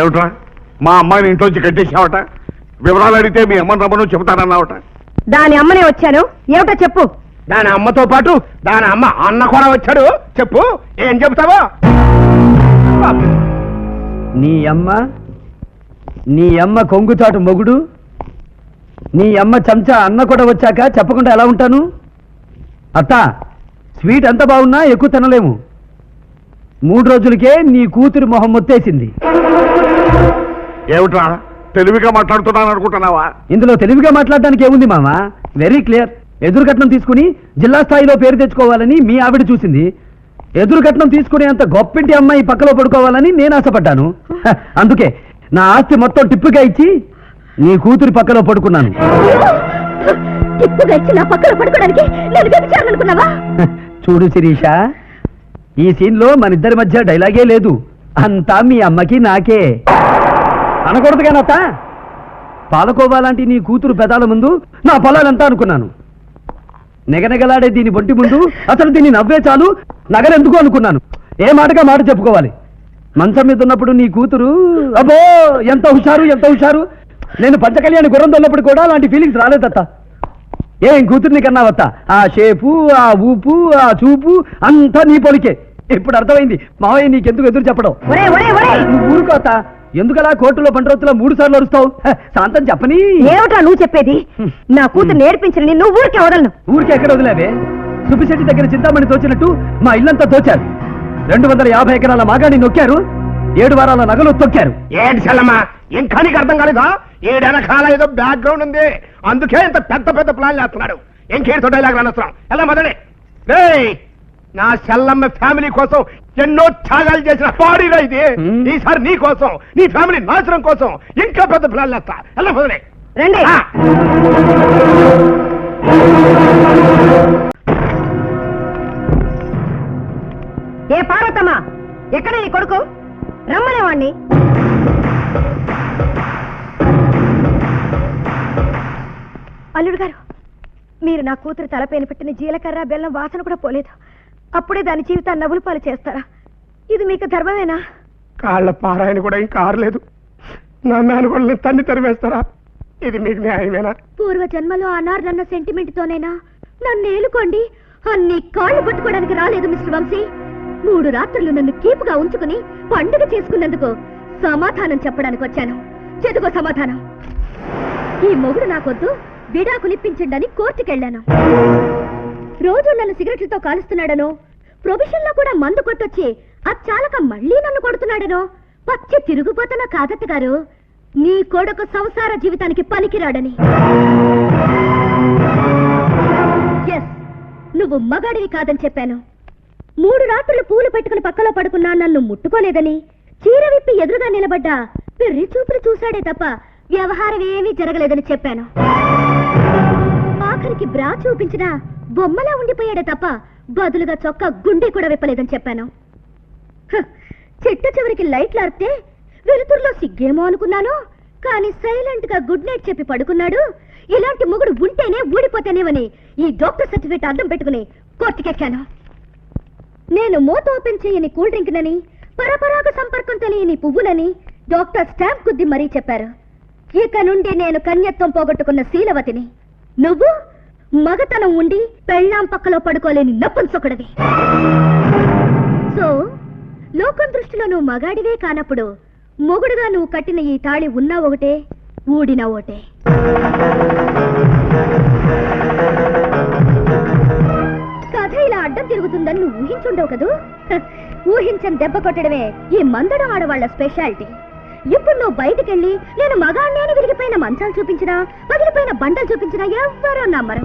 ఏమిట్రా? మా అమ్మాయిని ఇంట్లోంచి కట్టేసావట వివరాలు అడిగితే మీ అమ్మని రమ్మను చెబుతానన్నావట. దాని అమ్మనే వచ్చాను. ఏమిటో చెప్పు. దాని అమ్మతో పాటు దాని అమ్మ అన్న కూడా వచ్చాడు. చెప్పు ఏం చెప్తావో నీ అమ్మ నీ అమ్మ కొంగుచాటు మొగుడు నీ అమ్మ చెంచా అన్న కూడా వచ్చాక చెప్పకుండా ఎలా ఉంటాను? అత్త స్వీట్ ఎంత బాగున్నా ఎక్కువ తినలేము. మూడు రోజులకే నీ కూతురు మొహం మొత్తేసింది. ఏమిట్రా? తెలివిగా మాట్లాడుతున్నాను అనుకుంటున్నావా? ఇందులో తెలివిగా మాట్లాడడానికి ఏముంది మామ? వెరీ క్లియర్ ఎదురు కట్నం తీసుకుని జిల్లా స్థాయిలో పేరు తెచ్చుకోవాలని మీ ఆవిడ చూసింది. ఎదురు కట్నం తీసుకునే అంత గొప్పింటి అమ్మాయి పక్కలో పడుకోవాలని నేను ఆశపడ్డాను. అందుకే నా ఆస్తి మొత్తం టిప్పుగా ఇచ్చి నీ కూతురి పక్కలో పడుకున్నాను. ఇచ్చి నా పడుకోవడానికి నేను చూడు శిరీష ఈ సీన్లో మన ఇద్దరి మధ్య డైలాగే లేదు. అంతా మీ అమ్మకి నాకే. అనకూడదు కానత్త పాలకోవా లాంటి నీ కూతురు పెదాల ముందు నా పొలాలంతా అనుకున్నాను. నెగనెగలాడే దీని బొంటి ముందు అసలు దీన్ని నవ్వే చాలు నగరెందుకు అనుకున్నాను. ఏ మాటగా మాట చెప్పుకోవాలి? మంచం మీద ఉన్నప్పుడు నీ కూతురు అబ్బో ఎంత హుషారు ఎంత హుషారు. నేను పంచకళ్యాణి గుర్రం తొన్నప్పుడు కూడా అలాంటి ఫీలింగ్స్ రాలేదత్త. ఏం కూతుర్ని కన్నావత్త? ఆ షేపు ఆ ఊపు ఆ చూపు అంతా నీ పొలికే. ఇప్పుడు అర్థమైంది. మావయ్య నీకెందుకు ఎదురు చెప్పడం? ఊరుకోతా ఎందుకలా కోర్టులో పంటరోతులో మూడు సార్లు అరుస్తావు? శాంతం చెప్పని. ఏమిటా నువ్వు చెప్పేది? నా కూతురు నేర్పించిన నిన్ను ఊరికే వదలను. ఊరికి ఎక్కడ వదిలేవే? సుబ్బిశెట్టి దగ్గర చింతామణి తోచినట్టు మా ఇల్లంతా తోచారు. రెండు వందల యాభై ఎకరాల మాగాణి నొక్కారు. ఏడు వారాల నగలు తొక్కారు. ఏంటి చెల్లమ్మా? ఇంకా నీకు అర్థం కాలేదా? ఏడెనకాల ఏదో బ్యాక్గ్రౌండ్ ఉంది. అందుకే ఇంత పెద్ద పెద్ద ప్లాన్ చేస్తున్నాడు. ఇంకేంటో డైలాగ్ అనవసరం. ఎలా మొదలే? రేయ్ నా చెల్లమ్మ ఫ్యామిలీ కోసం ఎన్నో త్యాగాలు చేసిన బాడీరా ఇది. ఈసారి నీ కోసం నీ ఫ్యామిలీ నాశనం కోసం ఇంకా పెద్ద ప్లాన్ చేస్తా ఎలా మొదలే రండి. ఏ పార్వతమ్మ ఎక్కడ నీ కొడుకు? రమ్మనేవాణ్ణి. అల్లుడు గారు మీరు నా కూతురు తలపైన పెట్టిన జీలకర్ర బెల్లం వాసన కూడా పోలేదు. అప్పుడే దాని జీవితాన్ని నవ్వులు పాలు చేస్తారా? ఇది మీకు ధర్మమేనా? కాళ్ళ పారాయణ కూడా ఇంకా ఆరలేదు నా మేనగోళ్ళని తన్ని తరివేస్తారా ఇది మీకు న్యాయమేనా? పూర్వ జన్మలో అనార్నన్న సెంటిమెంట్ తోనైనా నన్ను ఏలుకోండి. అన్ని కాళ్ళు పట్టుకోవడానికి రాలేదు మిస్టర్ వంశీ. మూడు రాత్రులు నన్ను కీపుగా ఉంచుకుని పండుగ చేసుకున్నందుకు సమాధానం చెప్పడానికి వచ్చాను. చెదుగో సమాధానం. ఈ మొగుడు నాకొద్దు విడాకులిప్పించండి కోర్టుకెళ్ళాను. రోజు నన్ను సిగరెట్లతో కాలుస్తున్నాడనో? ప్రొఫెషన్లో కూడా మందు కొట్టొచ్చి అచ్చాలక మళ్ళీ నన్ను కొడుతున్నాడనో? పచ్చి తిరుగుపోతున్న కాదత్త గారు నీ కొడుకు సంసార జీవితానికి పనికిరాడని. ఎస్ నువ్వు మగాడివి కాదని చెప్పాను. మూడు రాత్రులు పూలు పెట్టుకుని పక్కలో పడుకున్నా నన్ను ముట్టుకోలేదని చీర విప్పి ఎదురుగా నిలబడ్డా పెర్రి చూపులు చూశాడే తప్ప వ్యవహారం ఏమీ జరగలేదని చెప్పాను. ఆఖరికి బ్రా చూపించినా బొమ్మలా ఉండిపోయాడే తప్ప బదులుగా చొక్కా గుండె కూడా విప్పలేదని చెప్పాను. చెట్టు చివరికి లైట్లు అరితే వెలుతురులో సిగ్గేమో అనుకున్నాను. కానీ సైలెంట్గా గుడ్ నైట్ చెప్పి పడుకున్నాడు. ఇలాంటి మొగుడు ఉంటేనే ఊడిపోతేనేమని ఈ డాక్టర్ సర్టిఫికేట్ అర్థం పెట్టుకుని కోర్టుకెక్కాను. నేను మూత ఓపెన్ చేయని కూల్ డ్రింక్ నని పరపరాగ సంపర్కం తెలియని పువ్వులని డాక్టర్ స్టాంప్ గుద్ది మరీ చెప్పారు. ఇక నుండి నేను కన్యత్వం పోగొట్టుకున్న శీలవతిని. నువ్వు? మగతనం ఉండి పెళ్ళాం పక్కలో పడుకోలేని నప్పుంసొకడివి సో లోకం దృష్టిలో నువ్వు మగాడివే కానప్పుడు మొగుడుగా నువ్వు కట్టిన ఈ తాళి ఉన్నా ఒకటే ఊడినా ఒకటే. కథ ఇలా అడ్డం తిరుగుతుందని నువ్వు ఊహించుండవు కదూ? ఊహించని దెబ్బ కొట్టడమే ఈ మందడం ఆడవాళ్ళ స్పెషాలిటీ. ఇప్పుడు నువ్వు బయటికెళ్ళి నేను మగాన్నే విరిగిపోయిన మంచాలు చూపించినా పగిలిపోయిన బండలు చూపించినా ఎవ్వరూ నమ్మరు.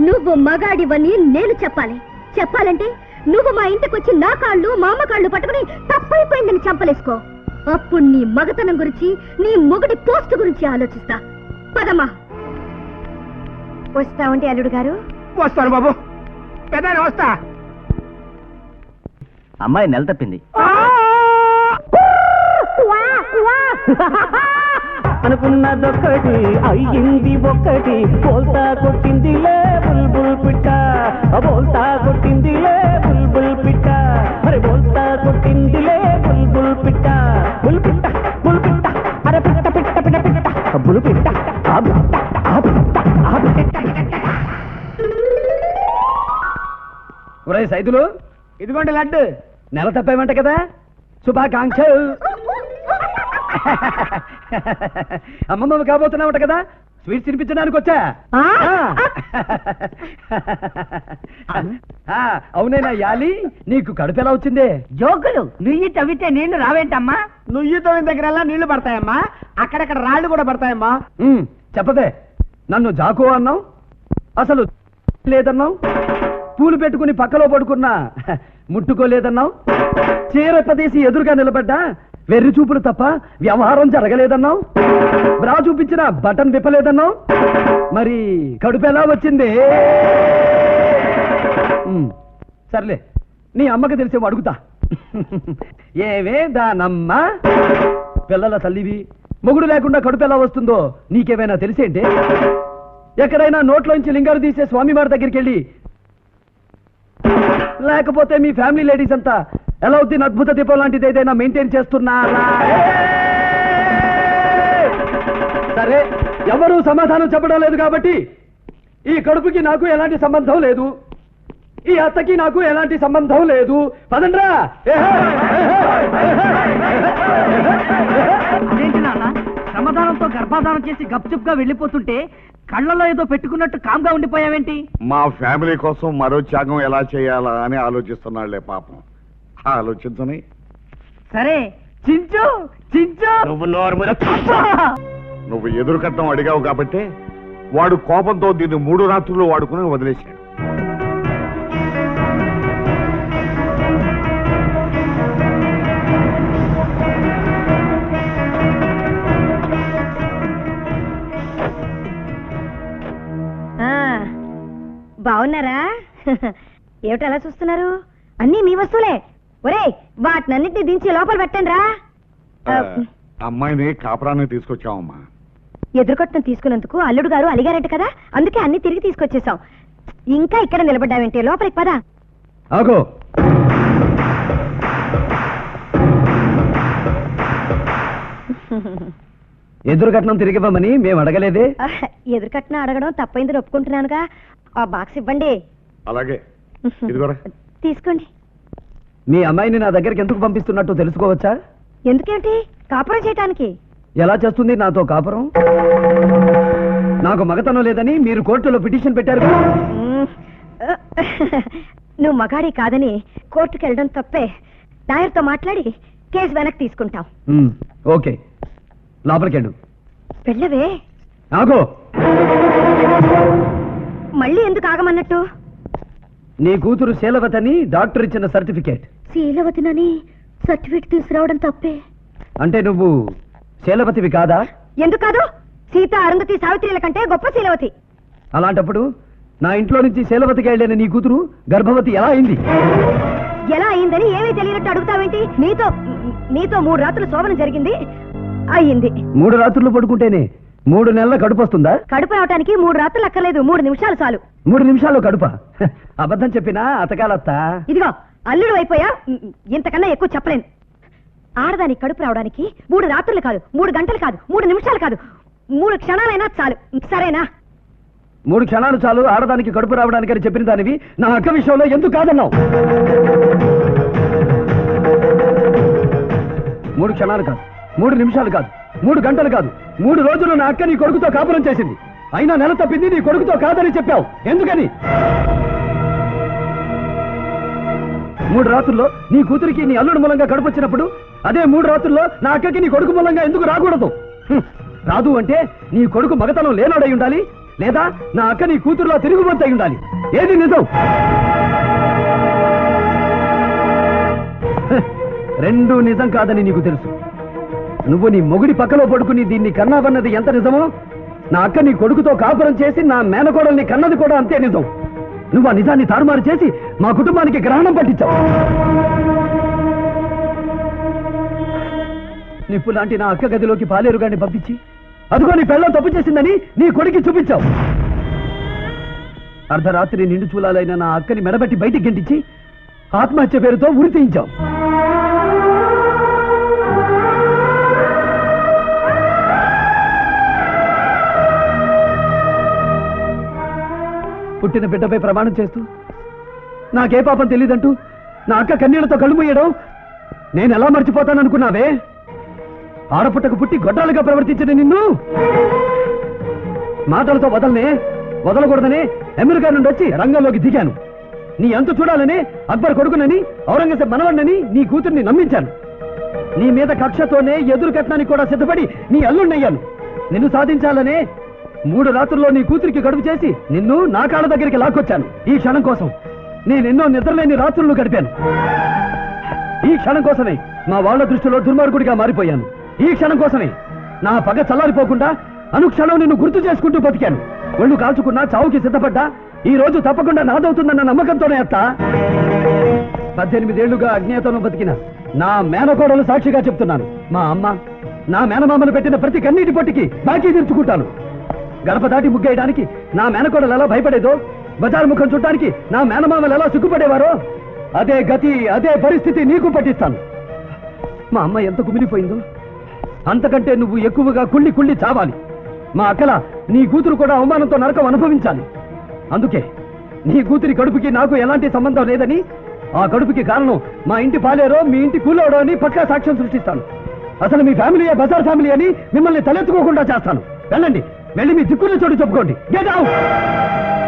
నువ్వు మగాడివని నేను చెప్పాలి. చెప్పాలంటే నువ్వు మా ఇంటికి వచ్చి నా కాళ్ళు మా అమ్మ కాళ్ళు పట్టుకుని తప్పైపోయిందని చంపలేసుకో. అప్పుడు నీ మగతనం గురించి నీ మొగుడి పోస్ట్ గురించి ఆలోచిస్తా. పదమ్మా. వస్తావంటే అల్లుడు గారు. వస్తాను బాబు. పెద్ద వస్తా. అమ్మాయి నెల తప్పింది. అనుకున్నదొక్కటి అయ్యింది ఒక్కటి బోల్తా కొట్టిందిలే బోల్తా కొట్టిందిలే బుల్బుల్ పిట్ట. అరే బోల్తా కొట్టిందిలే బుల్బుల్ పిట్ట. బుల్ పిట్ట బుల్ పిట్ట అరే పిట్ట పిట్ట పిట్ట పిట్ట. బుల్ పిట్ట ఆ పిట్ట ఆ పిట్ట ఆ పిట్ట ఒరే సైతులు ఇదిగోండి లడ్డు. నెల తప్పేమంట కదా? శుభాకాంక్షలు. అమ్మమ్మ కాబోతున్నామట కదా? స్వీట్స్ తినిపించడానికి వచ్చా? ఆ? ఆ, అవునేనా యాలి? నీకు కడుపు ఎలా వచ్చిందే? జోకులు. నుయ్యి తవ్వితే నీళ్ళు రావేంటమ్మా? నుయ్యి తోయిన దగ్గర నీళ్ళు పడతాయమ్మా? అక్కడక్కడ రాళ్ళు కూడా పడతాయమ్మా? చెప్పదే. నన్ను జాకో అన్నావు? అసలు లేదన్నావు? పూలు పెట్టుకుని పక్కలో పడుకున్నా? ముట్టుకోలేదన్నావు? చీర ప్రదేశి ఎదురుగా నిలబడ్డా? వెర్రి చూపులు తప్ప వ్యవహారం జరగలేదన్నావు? బ్రా చూపించిన బటన్ విప్పలేదన్నావు? మరి కడుపు ఎలా వచ్చింది? సర్లే నీ అమ్మకి తెలిసేమో అడుగుతా. ఏవే దానమ్మ పిల్లల తల్లివి మొగుడు లేకుండా కడుపు ఎలా వస్తుందో నీకేమైనా తెలిసేంటే? ఎక్కడైనా నోట్లోంచి లింగాలు తీసే స్వామివారి దగ్గరికి వెళ్ళి లేకపోతే మీ ఫ్యామిలీ లేడీస్ అంతా ఎలా అవుతుంది అద్భుత దీపం లాంటిది ఏదైనా మెయింటైన్ చేస్తున్నారా? సరే ఎవరు సమాధానం చెప్పడం లేదు కాబట్టి ఈ కడుపుకి నాకు ఎలాంటి సంబంధం లేదు. ఈ అత్తకి నాకు ఎలాంటి సంబంధం లేదు. పదండ్రా! ఏహే, ఏహే, అదేంటి నాన్న? సమాధానంతో గర్భాధానం చేసి గప్చుప్గా వెళ్ళిపోతుంటే కళ్ళలో ఏదో పెట్టుకున్నట్టు కామ్గా ఉండిపోయావేంటి? మా ఫ్యామిలీ కోసం మరో త్యాగం ఎలా చేయాలా అని ఆలోచిస్తున్నాళ్ళే పాపం. ఆలోచించని. సరే చించు చించు. నువ్వు నోరు నువ్వు ఎదురు కట్నం అడిగావు కాబట్టి వాడు కోపంతో దీన్ని మూడు రాత్రులు వాడుకుని వదిలేశాడు. బాగున్నారా ఏమిటి అలా చూస్తున్నారు? అన్నీ మీ వస్తువులే. ఒరే వాటినన్నిటిని దించి లోపల పెట్టండి రా. అమ్మాయిని కాపురానికి తీసుకొచ్చామమ్మా ఎదురుకొట్టం తీసుకున్నందుకు అల్లుడు గారు అలిగారంట కదా? అందుకే అన్ని తిరిగి తీసుకొచ్చేసాం. ఇంకా ఇక్కడ నిలబడ్డావేంటి? లోపలికి పదా. ఆగో. ఎదురు కట్నం తిరిగివ్వమని మేము అడగలేదే? ఎదురుకట్న అడగడం తప్పైందని ఒప్పుకుంటున్నానుగా. ఆ బాక్స్ ఇవ్వండి. అలాగే. ఇదిగోరా. తీసుకోండి. మీ అమ్మాయిని నా దగ్గరికి ఎందుకు పంపిస్తున్నట్టు తెలుసుకోవచ్చా? ఎందుకేంటి కాపురం చేయటానికి? ఎలా చేస్తుంది నాతో కాపురం? నాకు మగతనం లేదని మీరు కోర్టులో పిటిషన్ పెట్టారు. నువ్వు మగాడి కాదని కోర్టుకు వెళ్ళడం తప్పే. లాయర్తో మాట్లాడి కేసు వెనక్కి తీసుకుంటాం. ఓకే. లోపలికెళ్ళు. వెళ్ళవే. ఆగో. మళ్ళీ ఎందుకు ఆగమన్నట్టు? నీ కూతురు శీలవతని డాక్టర్ ఇచ్చిన సర్టిఫికేట్. శీలవతినని సర్టిఫికేట్ తీసుకురావడం తప్పే. అంటే నువ్వు శీలవతివి కాదా? ఎందుకు కాదు? సీత అరుంధతి సావిత్రిల కంటే గొప్ప శీలవతి. అలాంటప్పుడు నా ఇంట్లో నుంచి శీలవతికి వెళ్ళిన నీ కూతురు గర్భవతి ఎలా అయింది? ఎలా అయిందని ఏమీ తెలియనట్టు అడుగుతావేంటి? నీతో నీతో మూడు రాత్రులు శోభన జరిగింది అయ్యింది. మూడు రాత్రులు పడుకుంటేనే మూడు నెలల కడుపు వస్తుందా? కడుపు రావటానికి మూడు రాత్రులు అక్కర్లేదు మూడు నిమిషాలు చాలు. మూడు నిమిషాలు కడుప? అబద్ధం చెప్పినా అతకాలత్తా? ఇదిగో అల్లుడు అయిపోయా? ఇంతకన్నా ఎక్కువ చెప్పలేను. ఆడదానికి కడుపు రావడానికి మూడు రాత్రులు కాదు మూడు గంటలు కాదు మూడు నిమిషాలు కాదు మూడు క్షణాలైనా చాలు. సరేనా? మూడు క్షణాలు చాలు ఆడదానికి కడుపు రావడానికి అని చెప్పిన దానివి నా అక్క విషయంలో ఎందుకు కాదన్నావు? మూడు క్షణాలు కాదు మూడు నిమిషాలు కాదు మూడు గంటలు కాదు మూడు రోజులు నా అక్క నీ కొడుకుతో కాపురం చేసింది. అయినా నెల తప్పింది నీ కొడుకుతో కాదని చెప్పావు. ఎందుకని? మూడు రాత్రుల్లో నీ కూతురికి నీ అల్లుడు మూలంగా గడపొచ్చినప్పుడు అదే మూడు రాత్రుల్లో నా అక్కకి నీ కొడుకు మూలంగా ఎందుకు రాకూడదు? రాదు అంటే నీ కొడుకు మగతనం లేనాడై ఉండాలి లేదా నా అక్క నీ కూతురులో తిరుగుబోతు అయి ఉండాలి. ఏది నిజం? హ, నిజం కాదని నీకు తెలుసు. నువ్వు నీ మొగుడి పక్కలో పడుకుని దీన్ని కన్నావన్నది ఎంత నిజమో నా అక్క నీ కొడుకుతో కాపురం చేసి నా మేనకోడల్ని కన్నది కూడా అంతే నిజం. నువ్వు ఆ నిజాన్ని తారుమారు చేసి మా కుటుంబానికి గ్రహణం పట్టించావు. నిప్పు లాంటి నా అక్క గదిలోకి పాలేరుగాన్ని పంపించి అదిగో నీ పెళ్ళం తప్పు చేసిందని నీ కొడుకి చూపించావు. అర్ధరాత్రి నిండు చూలాలైన నా అక్కని మెడబెట్టి బయటికి గెంటించి ఆత్మహత్య పేరుతో ఉరి తీయించావు. పుట్టిన బిడ్డపై ప్రమాణం చేస్తూ నాకే పాపం తెలియదంటూ నా అక్క కన్నీళ్ళతో కళ్ళుమూయడం. నేను ఎలా మర్చిపోతాననుకున్నావే? ఆడపుట్టకు పుట్టి గొడ్డాలుగా ప్రవర్తించిన నిన్ను? మాటలతో వదలనే వదలకూడదని అమెరికా నుండి వచ్చి రంగంలోకి దిగాను. నీ అంత చూడాలని అక్బర్ కొడుకునని ఔరంగజేబ్ మనవణ్ణని నీ కూతుర్ని నమ్మించాను. నీ మీద కక్షతోనే ఎదురు కట్టడానికి కూడా సిద్ధపడి నీ అల్లుణ్ణయ్యాను. నిన్ను సాధించాలనే మూడు రాత్రుల్లో నీ కూతురికి గడుపు చేసి నిన్ను నా కాళ్ళ దగ్గరికి లాక్కొచ్చాను ఈ క్షణం కోసం. నేనెన్నో నిద్రలేని రాత్రులు గడిపాను. ఈ క్షణం కోసమే మా వాళ్ళ దృష్టిలో దుర్మార్గుడిగా మారిపోయాను. ఈ క్షణం కోసమే నా పగ చల్లారిపోకుండా అనుక్షణం నిన్ను గుర్తు చేసుకుంటూ బతికాను. ఒళ్ళు కాల్చుకున్నా చావుకి సిద్ధపడ్డా ఈ రోజు తప్పకుండా నాదవుతుందన్న నమ్మకంతోనే అత్త. పద్దెనిమిదేళ్ళుగా అజ్ఞాతంలో బతికిన నా మేనకోడలు సాక్షిగా చెప్తున్నాను. మా అమ్మ నా మేనమామలు పెట్టిన ప్రతి కన్నీటి పట్టికి బాకీ తీర్చుకుంటాను. గడప దాటి ముగ్గేయడానికి నా మేనకోడలు ఎలా భయపడేదో బజారు ముఖం చూడటానికి నా మేనమామలు ఎలా సిగ్గుపడేవారో అదే గతి అదే పరిస్థితి నీకు పట్టిస్తాను. మా అమ్మ ఎంత కుమిలిపోయిందో. అంతకంటే నువ్వు ఎక్కువగా కుళ్ళి కుళ్ళి చావాలి. మా అక్కల నీ కూతురు కూడా అవమానంతో నరకం అనుభవించాలి. అందుకే నీ కూతురి కడుపుకి నాకు ఎలాంటి సంబంధం లేదని ఆ కడుపుకి కారణం మా ఇంటి పాలేరో మీ ఇంటి కూలోడో అని పక్కా సాక్ష్యం సృష్టిస్తాను. అసలు మీ ఫ్యామిలీ బజార్ ఫ్యామిలీ అని మిమ్మల్ని తలెత్తుకోకుండా చేస్తాను. వెళ్ళండి వెళ్ళి మీ దిక్కున్న చోటు చెప్పుకోండి. గేదావు గెట్ అవుట్